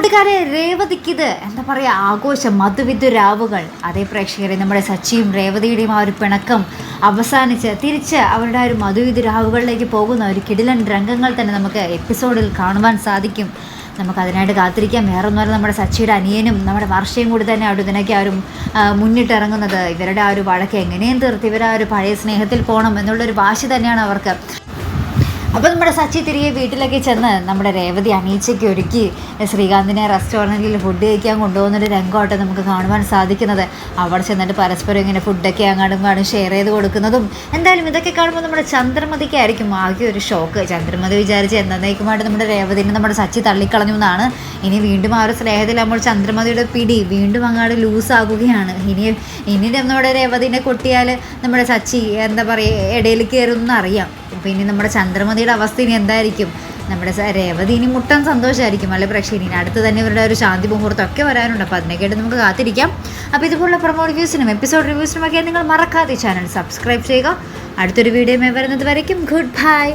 കൂട്ടുകാരെ രേവതിക്കിത് എന്താ പറയുക ആഘോഷം മധുവിധുരാവുകൾ അതേ പ്രേക്ഷകരെ നമ്മുടെ സച്ചിയും രേവതിയുടെയും ആ ഒരു പിണക്കം അവസാനിച്ച് തിരിച്ച് അവരുടെ ആ ഒരു മധുവിധുരാവുകളിലേക്ക് പോകുന്ന ഒരു കിടിലൻ രംഗങ്ങൾ തന്നെ നമുക്ക് എപ്പിസോഡിൽ കാണുവാൻ സാധിക്കും. നമുക്ക് അതിനായിട്ട് കാത്തിരിക്കാം. വേറെ ഒന്നുമല്ല നമ്മുടെ സച്ചിയുടെ അനിയനും നമ്മുടെ വർഷയും കൂടി തന്നെ അവിടെ ഇതിനൊക്കെ ആ, മുന്നിട്ടിറങ്ങുന്നത്. ഇവരുടെ ആ ഒരു വഴക്ക് എങ്ങനെയും തീർത്ത് ഇവർ ആ ഒരു പഴയ സ്നേഹത്തിൽ പോകണം എന്നുള്ളൊരു വാശി തന്നെയാണ് അവർക്ക്. അപ്പോൾ നമ്മുടെ സച്ചി തിരികെ വീട്ടിലേക്ക് ചെന്ന് നമ്മുടെ രേവതി അണീച്ചയ്ക്ക് ഒരുക്കി ശ്രീകാന്തിനെ റെസ്റ്റോറന്റിൽ ഫുഡ് കഴിക്കാൻ കൊണ്ടുപോകുന്നൊരു രംഗമായിട്ട് നമുക്ക് കാണുവാൻ സാധിക്കുന്നത്. അവിടെ ചെന്നിട്ട് പരസ്പരം ഇങ്ങനെ ഫുഡൊക്കെ അങ്ങാടും കാണും ഷെയർ ചെയ്ത് കൊടുക്കുന്നതും എന്തായാലും ഇതൊക്കെ കാണുമ്പോൾ നമ്മുടെ ചന്ദ്രമതിക്കായിരിക്കും ആകെ ഒരു ഷോക്ക് ചന്ദ്രമതി വിചാരിച്ച് എന്നേക്കുമായിട്ട് നമ്മുടെ രേവതിനെ നമ്മുടെ സച്ചി തള്ളിക്കളഞ്ഞു എന്നാണ്. ഇനി വീണ്ടും ആ ഒരു സ്നേഹത്തിൽ നമ്മൾ ചന്ദ്രമതിയുടെ പിടി വീണ്ടും അങ്ങാട് ലൂസാകുകയാണ് ഇനി ഇനി നമ്മുടെ രേവതിനെ കൊട്ടിയാൽ നമ്മുടെ സച്ചി എന്താ പറയുക ഇടയിൽ കയറുമെന്ന് അറിയാം അപ്പോൾ ഇനി നമ്മുടെ ചന്ദ്രമതിയുടെ അവസ്ഥ ഇനി എന്തായിരിക്കും? നമ്മുടെ രേവതി ഇനി മുട്ടൻ സന്തോഷമായിരിക്കും അല്ലെ പക്ഷേ ഇനി അടുത്ത് തന്നെ ഇവരുടെ ഒരു ശാന്തി മുഹൂർത്തം ഒക്കെ വരാനുണ്ട്. അപ്പോൾ അതിനൊക്കെയായിട്ട് നമുക്ക് കാത്തിരിക്കാം. അപ്പോൾ ഇതുപോലുള്ള പ്രൊമോ റിവ്യൂസിനും എപ്പിസോഡ് റിവ്യൂസിനും ഒക്കെ നിങ്ങൾ മറക്കാതെ ചാനൽ സബ്സ്ക്രൈബ് ചെയ്യുക. അടുത്തൊരു വീഡിയോ വരുന്നത് വരയ്ക്കും. Good bye